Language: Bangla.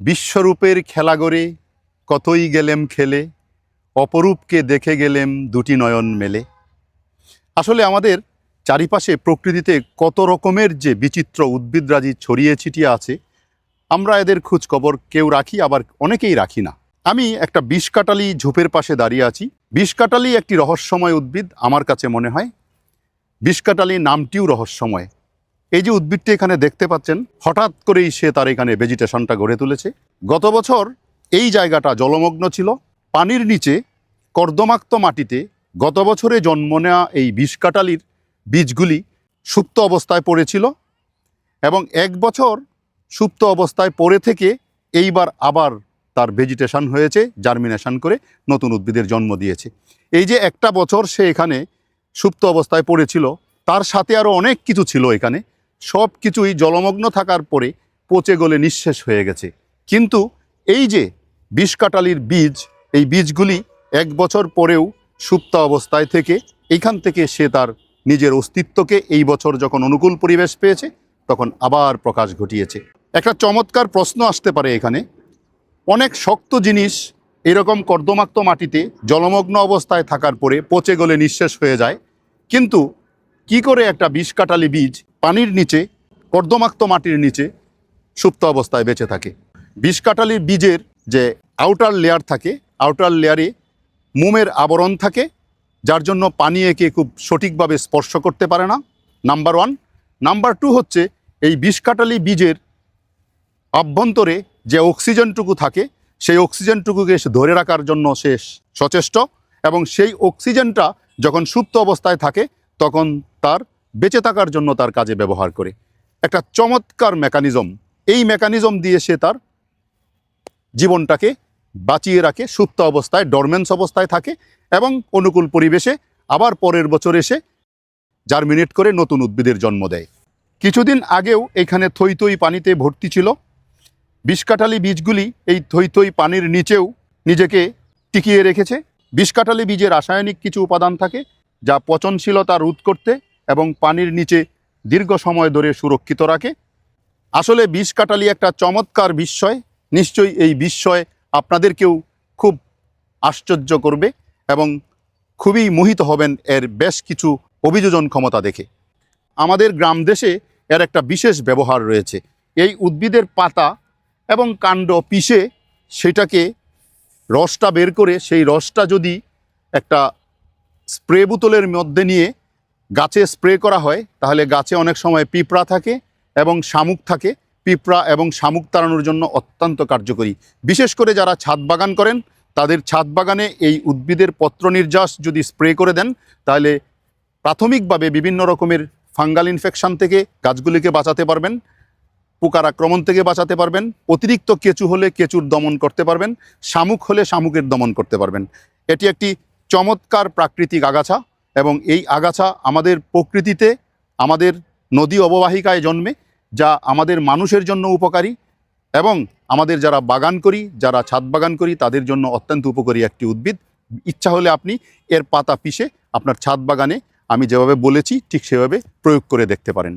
বিশ্বরূপের খেলা গড়ে কতই গেলেম খেলে, অপরূপকে দেখে গেলেম দুটি নয়ন মেলে। আসলে আমাদের চারিপাশে প্রকৃতিতে কত রকমের যে বিচিত্র উদ্ভিদরাজি ছড়িয়ে ছিটিয়ে আছে, আমরা এদের খোঁজ খবর কেউ রাখি, আবার অনেকেই রাখি না। আমি একটা বিষকাটালি ঝোপের পাশে দাঁড়িয়ে আছি। বিষকাটালি একটি রহস্যময় উদ্ভিদ, আমার কাছে মনে হয়। বিষকাটালি নামটিও রহস্যময়। এই যে উদ্ভিদটি এখানে দেখতে পাচ্ছেন, হঠাৎ করেই সে তার এখানে ভেজিটেশনটা গড়ে তুলেছে। গত বছর এই জায়গাটা জলমগ্ন ছিল। পানির নিচে কর্দমাক্ত মাটিতে গত বছরে জন্ম নেওয়া এই বিষকাটালির বীজগুলি সুপ্ত অবস্থায় পড়েছিল এবং এক বছর সুপ্ত অবস্থায় পড়ে থেকে এইবার আবার তার ভেজিটেশন হয়েছে জার্মিনেশন করে নতুন উদ্ভিদের জন্ম দিয়েছে। এই যে একটা বছর সে এখানে সুপ্ত অবস্থায় পড়েছিল, তার সাথে আরও অনেক কিছু ছিল এখানে। সব কিছুই জলমগ্ন থাকার পরে পচে গলে নিঃশেষ হয়ে গেছে। কিন্তু এই যে বিষকাটালির বীজ, এই বীজগুলি এক বছর পরেও সুপ্ত অবস্থায় থেকে এইখান থেকে সে তার নিজের অস্তিত্বকে এই বছর যখন অনুকূল পরিবেশ পেয়েছে, তখন আবার প্রকাশ ঘটিয়েছে। একটা চমৎকার প্রশ্ন আসতে পারে এখানে। অনেক শক্ত জিনিস এরকম কর্দমাক্ত মাটিতে জলমগ্ন অবস্থায় থাকার পরে পচে গলে নিঃশেষ হয়ে যায়। কিন্তু কি করে একটা বিষকাটালি বীজ পানির নিচে, কর্দমাক্ত মাটির নিচে সুপ্ত অবস্থায় বেঁচে থাকে? বিষ বিষকাটালির বীজের যে আউটার লেয়ার থাকে আউটার লেয়ারে মোমের আবরণ থাকে, যার জন্য পানি একে খুব সঠিকভাবে স্পর্শ করতে পারে না। নাম্বার ওয়ান নাম্বার টু হচ্ছে, এই বিষকাটালি বীজের অভ্যন্তরে যে অক্সিজেনটুকু থাকে, সেই অক্সিজেনটুকুকে ধরে রাখার জন্য সে সচেষ্ট এবং সেই অক্সিজেনটা যখন সুপ্ত অবস্থায় থাকে, তখন তার বেঁচে থাকার জন্য তার কাজে ব্যবহার করে। একটা চমৎকার মেকানিজম। এই মেকানিজম দিয়ে সে তার জীবনটাকে বাঁচিয়ে রাখে, সুপ্ত অবস্থায় ডরমেন্স অবস্থায় থাকে এবং অনুকূল পরিবেশে আবার পরের বছর এসে জার্মিনেট করে নতুন উদ্ভিদের জন্ম দেয়। কিছুদিন আগেও এখানে থই পানিতে ভর্তি ছিল। বিষকাটালি বীজগুলি এই থই পানির নিচেও নিজেকে টিকিয়ে রেখেছে। বিষকাটালি বীজে রাসায়নিক কিছু উপাদান থাকে যা পচনশীলতা রোধ করতে এবং পানির নিচে দীর্ঘ সময় ধরে সুরক্ষিত রাখে। আসলে বিষ কাটালি একটা চমৎকার বিস্ময়। নিশ্চয়ই এই বিস্ময় আপনাদেরকেও খুব আশ্চর্য করবে এবং খুবই মোহিত হবেন এর বেশ কিছু অভিযোজন ক্ষমতা দেখে। আমাদের গ্রাম দেশে এর একটা বিশেষ ব্যবহার রয়েছে। এই উদ্ভিদের পাতা এবং কাণ্ড পিষে সেটাকে রসটা বের করে সেই রসটা যদি একটা স্প্রে বোতলের মধ্যে নিয়ে গাছে স্প্রে করা হয়, তাহলে গাছে অনেক সময় পিঁপড়া থাকে এবং শামুক থাকে। পিঁপড়া এবং শামুক তাড়ানোর জন্য অত্যন্ত কার্যকরী। বিশেষ করে যারা ছাদ বাগান করেন, তাদের ছাদ বাগানে এই উদ্ভিদের পত্র নির্যাস যদি স্প্রে করে দেন, তাহলে প্রাথমিকভাবে বিভিন্ন রকমের ফাঙ্গাল ইনফেকশন থেকে গাছগুলিকে বাঁচাতে পারবেন, পোকার আক্রমণ থেকে বাঁচাতে পারবেন, অতিরিক্ত কেঁচু হলে কেঁচুর দমন করতে পারবেন, শামুক হলে শামুকের দমন করতে পারবেন। এটি একটি চমৎকার প্রাকৃতিক আগাছা। এবং এই আগাছা আমাদের প্রকৃতিতে, আমাদের নদী অববাহিকায় জন্মে, যা আমাদের মানুষের জন্য উপকারী এবং আমাদের যারা বাগান করি, যারা ছাদ বাগান করি, তাদের জন্য অত্যন্ত উপকারী একটি উদ্ভিদ। ইচ্ছা হলে আপনি এর পাতা পিষে আপনার ছাদ বাগানে, আমি যেভাবে বলেছি, ঠিক সেভাবে প্রয়োগ করে দেখতে পারেন।